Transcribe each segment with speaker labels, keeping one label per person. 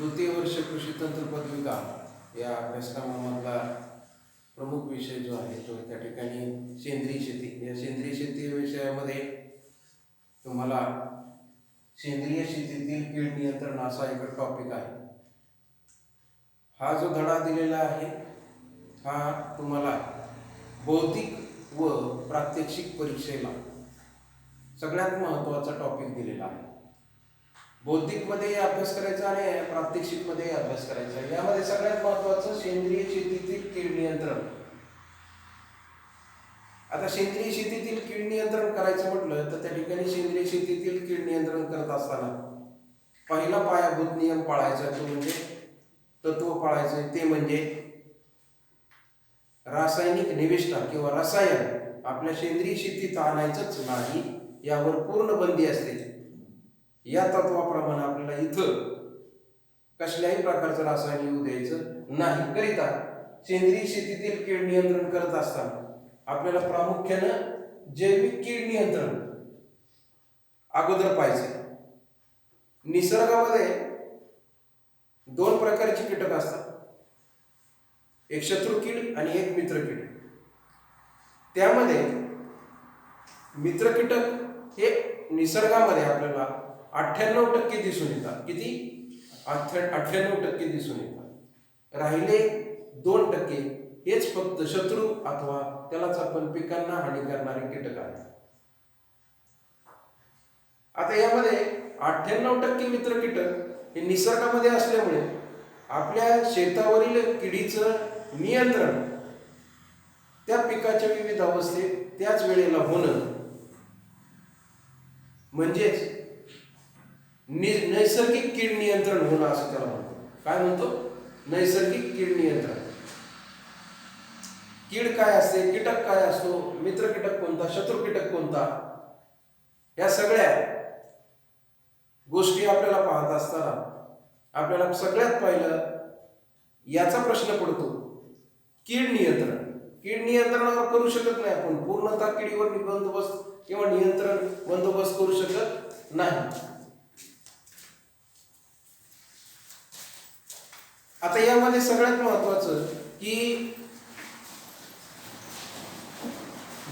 Speaker 1: द्वितीय वर्ष कृषी तंत्र पदविका या अभ्यासक्रमामधला प्रमुख विषय जो आहे तो त्या ठिकाणी सेंद्रिय शेती. या सेंद्रिय शेती विषयामध्ये तुम्हाला सेंद्रिय शेतीतील कीड नियंत्रण असा एक टॉपिक आहे. हा जो धडा दिलेला आहे हा तुम्हाला बौद्धिक व प्रात्यक्षिक परीक्षेला सगळ्यात महत्त्वाचा टॉपिक दिलेला आहे. बौद्धिकमध्ये अभ्यास करायचा आणि प्रात्यक्षिकमध्ये अभ्यास करायचा. यामध्ये सगळ्यात महत्वाचं सेंद्रिय शेतीतील कीड नियंत्रण. आता सेंद्रिय शेतीतील कीड नियंत्रण करायचं म्हटलं तर त्या ठिकाणी सेंद्रिय शेतीतील कीड नियंत्रण करत असताना पहिला पायाभूत नियम पाळायचा तो म्हणजे तत्व पाळायचं. ते म्हणजे रासायनिक निविष्ठा किंवा रसायन आपल्या सेंद्रिय शेतीत आणायचंच नाही यावर पूर्ण बंदी असते. या तत्वाप्रमाणे आपल्याला इथं कसल्याही प्रकारचं रासायन येऊ द्यायचं नाही. करिता सेंद्रिय शेतीतील कीड नियंत्रण करत असताना आपल्याला प्रामुख्यानं जैविक कीड नियंत्रण अगोदर पाहिजे निसर्गामध्ये दोन प्रकारची कीटक असतात. एक शत्रू कीड आणि एक मित्र कीड. त्यामध्ये मित्र कीटक हे निसर्गामध्ये आपल्याला अठ्ठ्याण्णव टक्के दिसून येतात. किती? अठ्ठ्याण्णव टक्के दिसून येतात. राहिले दोन टक्के. हेच फक्त शत्रू अथवा त्यालाच आपण पिकांना हानी करणारे कीटक आहेत. आता यामध्ये अठ्ठ्याण्णव टक्के मित्र कीटक हे निसर्गामध्ये असल्यामुळे आपल्या शेतावरील किडीचं नियंत्रण त्या पिकाच्या विविध अवस्थेत त्याच वेळेला होणं म्हणजेच नैसर्गिक कीड नियंत्रण होणं असं त्याला म्हणतो काय म्हणतो? नैसर्गिक कीड नियंत्रण. कीड काय असते? कीटक काय असतो? मित्र कीटक कोणता? शत्रू कीटक कोणता? या सगळ्या गोष्टी आपल्याला पाहत असताना आपल्याला सगळ्यात पहिलं याचा प्रश्न पडतो. कीड नियंत्रण. कीड नियंत्रणावर करू शकत नाही आपण. पूर्णतः किडीवर बंदोबस्त किंवा नियंत्रण बंदोबस्त करू शकत नाही. आता यामध्ये सगळ्यात महत्वाचं की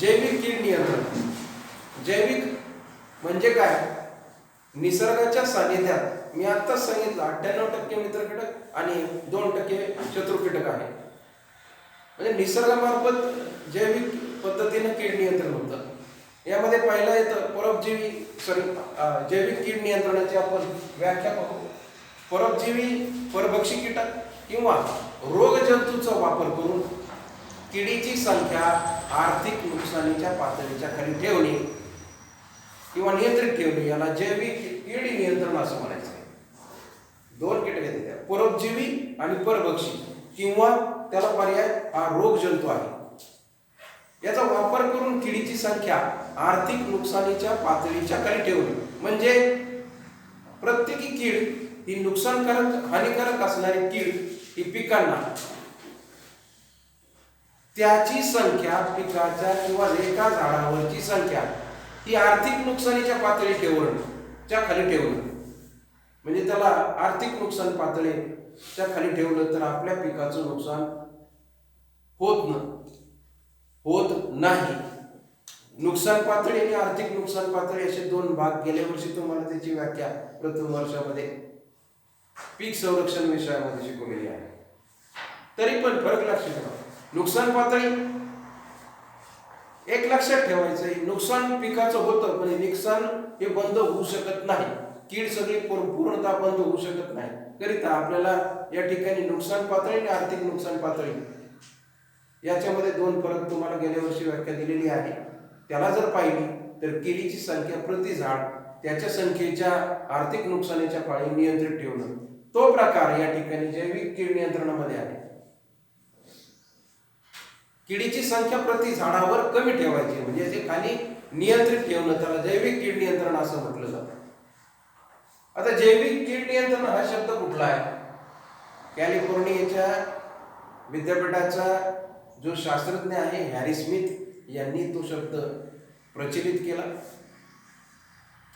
Speaker 1: जैविक कीड नियंत्रण. जैविक म्हणजे काय? निसर्गाच्या सानिध्यात. मी आत्ताच सांगितलं अठ्ठ्याण्णव टक्के मित्र कीटक आणि दोन टक्के शत्रू कीटक आहे. म्हणजे निसर्गामार्फत जैविक पद्धतीनं कीड नियंत्रण होतं. यामध्ये पहिला येतं परोपजीवी सॉरी जैविक कीड नियंत्रणाची आपण व्याख्या पाहू. परोपजीवी परभक्षी कीटक किंवा रोगजंतूचा वापर करून किडीची संख्या आर्थिक नुकसानीच्या पातळीच्या खाली ठेवणे किंवा नियंत्रित ठेवणे याला जैविक कीड नियंत्रण असं म्हणायचं. आहे दोन कीटक येतात त्या. परोपजीवी आणि परभक्षी किंवा त्याला पर्याय हा रोगजंतू आहे. याचा वापर करून किडीची संख्या आर्थिक नुकसानीच्या पातळीच्या खाली ठेवणे. म्हणजे प्रत्येकी कीड ही नुकसानकारक हानिकारक असणारी कीड ही पिकांना. त्याची संख्या पिकाच्या किंवा एका झाडावरची संख्या ही आर्थिक नुकसानीच्या पातळी ठेवणं च्या खाली ठेवणं. म्हणजे त्याला आर्थिक नुकसान पातळीच्या खाली ठेवलं तर आपल्या पिकाचं नुकसान होत न होत नाही. नुकसान पातळी आणि आर्थिक नुकसान पातळी असे दोन भाग गेल्या वर्षी तुम्हाला त्याची व्याख्या प्रथम वर्षामध्ये पीक संरक्षण विषयामध्ये शिकवलेली आहे. तरी पण फरक लक्षात ठेवा. नुकसान पातळी एक लक्षात ठेवायचं नुकसान पिकाचं होतं पण नुकसान हे बंद होऊ शकत नाही. कीड सगळी पूर्णतः बंद होऊ शकत नाही. करिता आपल्याला या ठिकाणी नुकसान पातळी आणि आर्थिक नुकसान पातळी. याच्यामध्ये दोन फरक तुम्हाला गेल्या वर्षी व्याख्या दिलेली आहे. त्याला जर पाहिली तर केळीची संख्या प्रति झाड त्याच्या संख्येच्या आर्थिक नुकसानीच्या पाळी नियंत्रित ठेवणं. तो प्रकार या ठिकाणी जैविक कीड नियंत्रणामध्ये आहे. किडीची संख्या प्रति झाडावर कमी ठेवायची म्हणजे ते खाली नियंत्रित ठेवणं त्याला जैविक कीड नियंत्रण असं म्हटलं जातं. आता जैविक कीड नियंत्रण हा शब्द कुठला आहे? कॅलिफोर्नियाच्या विद्यापीठाचा जो शास्त्रज्ञ आहे हॅरी स्मिथ यांनी तो शब्द प्रचलित केला.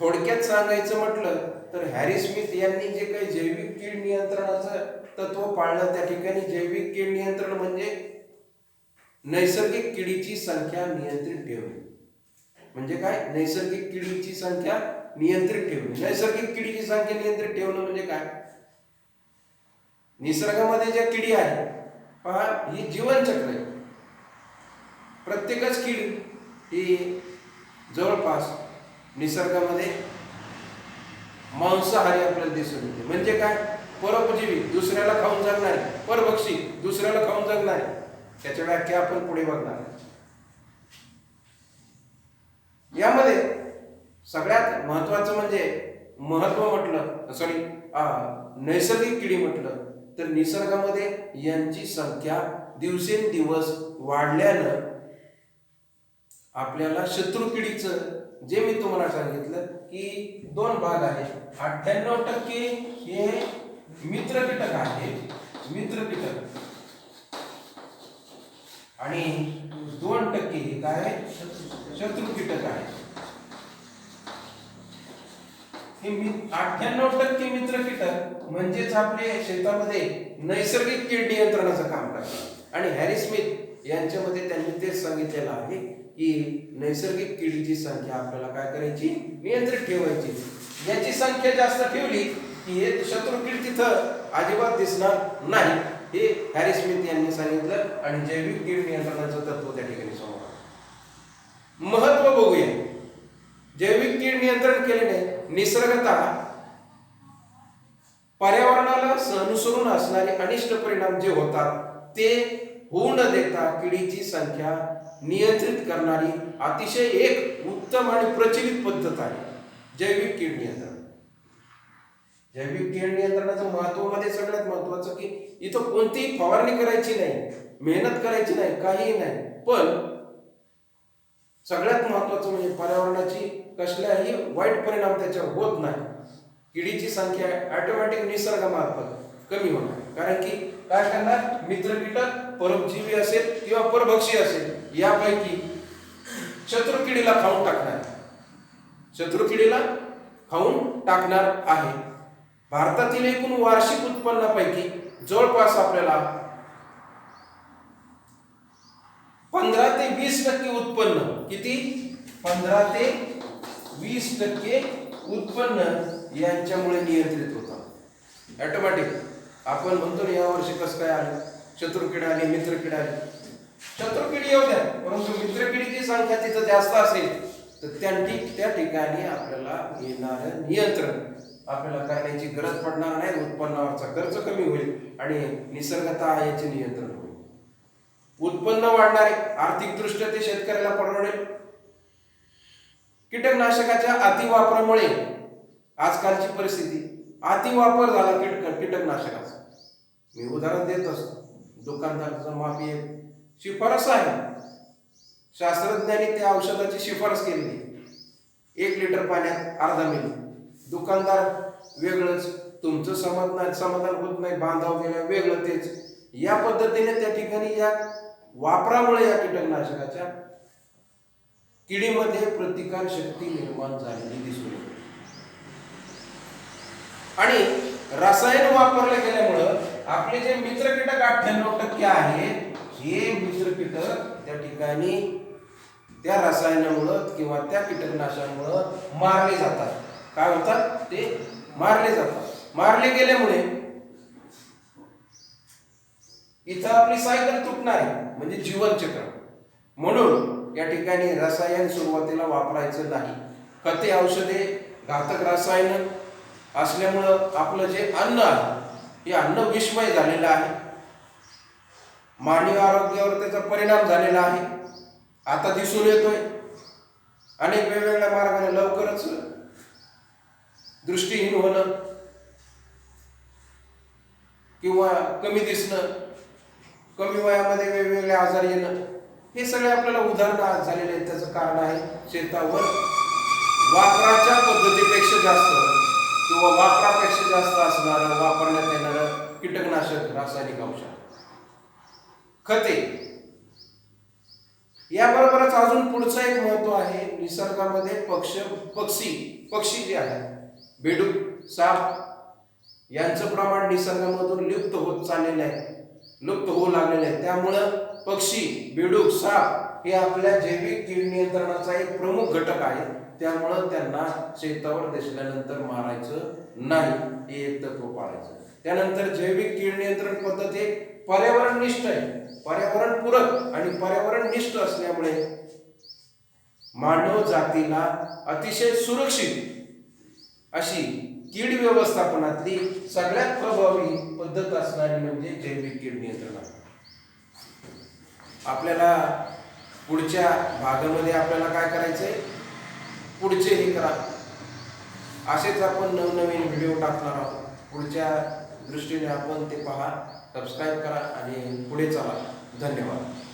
Speaker 1: थोडक्यात सांगायचं म्हटलं तर हॅरी स्मिथ यांनी जे काही जैविक कीड नियंत्रणाचं तत्व पाळलं त्या ठिकाणी जैविक कीड नियंत्रण म्हणजे नैसर्गिक किडीची संख्या नियंत्रित ठेवणे. म्हणजे काय? नैसर्गिक किडीची संख्या नियंत्रित ठेवणे. नैसर्गिक किडीची संख्या नियंत्रित ठेवणं म्हणजे काय? निसर्गामध्ये ज्या किडी आहे पहा ही जीवनचक्र आहे. प्रत्येकच किडी ही जवळपास निसर्गामध्ये मांसाहारी आपल्याला दिसून येते. म्हणजे काय? परोपजीवी दुसऱ्याला खाऊन जगणारे. परभक्षी दुसऱ्याला खाऊन जगणारे. त्याच्या व्याख्या आपण पुढे बघणार यामध्ये सगळ्यात महत्वाचं म्हणजे महत्त्व म्हटलं सॉरी नैसर्गिक किडी म्हटलं तर निसर्गामध्ये यांची संख्या दिवसेंदिवस वाढल्यानं आपल्याला शत्रू किडीचं जे मी तुम्हाला सांगितलं की दोन भाग आहे अठ्ठ्याण्णव टक्के हे मित्र कीटक आहे मित्र कीटक. आणि दोन टक्के हे काय शत्रू कीटक आहे हे अठ्ठ्याण्णव टक्के मित्र कीटक म्हणजेच आपले शेतामध्ये नैसर्गिक कीड नियंत्रणाचं काम करतात. आणि हॅरी स्मिथ यांच्यामध्ये त्यांनी तेच सांगितलेलं आहे की नैसर्गिक किडीची संख्या आपल्याला काय करायची? नियंत्रित ठेवायची. याची संख्या जास्त ठेवली की हे शत्रू कीड तिथं अजिबात दिसणार नाही. हे हॅरी स्मिथ यांनी सांगितलं आणि जैविक कीड नियंत्रणाचं तत्व त्या ठिकाणी समोर महत्त्व बघूया. जैविक कीड नियंत्रण केल्याने निसर्गता पर्यावरणाला अनुसरून असणारे अनिष्ट परिणाम जे होतात ते होऊ न देता किडीची संख्या नियंत्रित करणारी अतिशय एक उत्तम आणि प्रचलित पद्धत आहे. जैविक कीड नियंत्रण. जैविक कीड नियंत्रणाचं महत्त्वमध्ये सगळ्यात महत्वाचं की इथं कोणतीही फवारणी करायची नाही मेहनत करायची नाही काहीही नाही. पण सगळ्यात महत्वाचं म्हणजे पर्यावरणाची कसल्याही वाईट परिणाम त्याच्यावर होत नाही. किडीची संख्या ऑटोमॅटिक निसर्गामार्फत कमी होणार. कारण की काय करणार? मित्र कीटक असेल किंवा परभक्षी असेल. यापैकी शत्रुकिडीला खाऊन टाकणार. शत्रुकिडीला खाऊन टाकणार आहे. भारतातील एकूण वार्षिक उत्पन्नापैकी जवळपास आपल्याला पंधरा ते वीस टक्के उत्पन्न किती? पंधरा ते वीस टक्के उत्पन्न यांच्यामुळे नियंत्रित होतं. ऑटोमॅटिक आपण म्हणतो ना वर्षी कसं काय आलं? शत्रुकीड आले मित्रकीड आले. शत्रुकीड येऊ द्या. परंतु मित्रकिडीची संख्या तिथं जास्त असेल तर त्या ठिक त्या ठिकाणी आपल्याला येणारं नियंत्रण. आपल्याला करण्याची गरज पडणार नाही उत्पन्नावरचा खर्च कमी होईल आणि निसर्गता याचे नियंत्रण होईल. उत्पन्न वाढणारे आर्थिकदृष्ट्या ते शेतकऱ्याला परवडेल. कीटकनाशकाच्या अतिवापरामुळे आजकालची परिस्थिती अतिवापर झाला कीटक कीटकनाशकाचा. मी उदाहरण देत असतो. दुकानदाराचा माफी शिफारस आहे. शास्त्रज्ञांनी त्या औषधाची शिफारस केली एक लिटर पाण्यात अर्धा मिली. दुकानदार वेगळंच. तुमचं समाधान समाधान होत नाही बांधाव गेलं वेगळं तेच. या पद्धतीने त्या ठिकाणी या वापरामुळे या कीटकनाशकाच्या किडीमध्ये प्रतिकार शक्ती निर्माण झालेली दिसून येते. आणि रसायन वापरले गेल्यामुळं आपले जे मित्र कीटक अठ्ठ्याण्णव टक्के आहेत हे दुसरं कीटक त्या ठिकाणी त्या रसायनामुळं किंवा त्या कीटकनाशकामुळं मारले जातात. काय होतात? ते मारले जातात. मारले गेल्यामुळे इथं आपली सायकल तुटणार आहे म्हणजे जीवनचक्र. म्हणून या ठिकाणी रसायन सुरुवातीला वापरायचं नाही. खते औषधे घातक रसायन असल्यामुळं आपलं जे अन्न आहे हे अन्न विस्मय झालेलं आहे. मानवी आरोग्यावर त्याचा परिणाम झालेला आहे. आता दिसून येतोय. अनेक वेगवेगळ्या मार्गाने लवकरच दृष्टीहीन होणं किंवा कमी दिसणं कमी वयामध्ये वेगवेगळे आजार येणं हे सगळे आपल्याला उदाहरणं झालेले आहेत. त्याचं कारण आहे शेतावर वापराच्या पद्धतीपेक्षा जास्त किंवा वापरापेक्षा जास्त असणारं वापरण्यात येणारं कीटकनाशक रासायनिक औषध. खते. याबरोबरच अजून पुढचं एक महत्त्व आहे निसर्गामध्ये पक्ष पक्षी पक्षी जे आहेत बेडूक साप यांचं प्रमाण निसर्गामधून लुप्त होत चाललेलं आहे लुप्त होऊ लागलेलं आहे. त्यामुळं पक्षी बेडूक साप हे आपल्या जैविक कीड नियंत्रणाचा एक प्रमुख घटक आहे. त्यामुळं त्यांना शेतावर दिसल्यानंतर मारायचं नाही हे एक तत्व पाळायचं. त्यानंतर जैविक कीड नियंत्रण पद्धत पर्यावरण निष्ठ आहे. पर्यावरण पूरक आणि पर्यावरण निष्ठ असल्यामुळे मानव जातीला अतिशय सुरक्षित अशी कीड व्यवस्थापनातली सगळ्यात प्रभावी पद्धत असणारी म्हणजे जैविक कीड नियंत्रण आपल्याला पुढच्या भागामध्ये आपल्याला काय करायचंय? पुढचे हे करा. असेच आपण नवनवीन व्हिडिओ टाकणार आहोत. पुढच्या दृष्टीने आपण ते पहा. सबस्क्राईब करा आणि पुढे चला. धन्यवाद.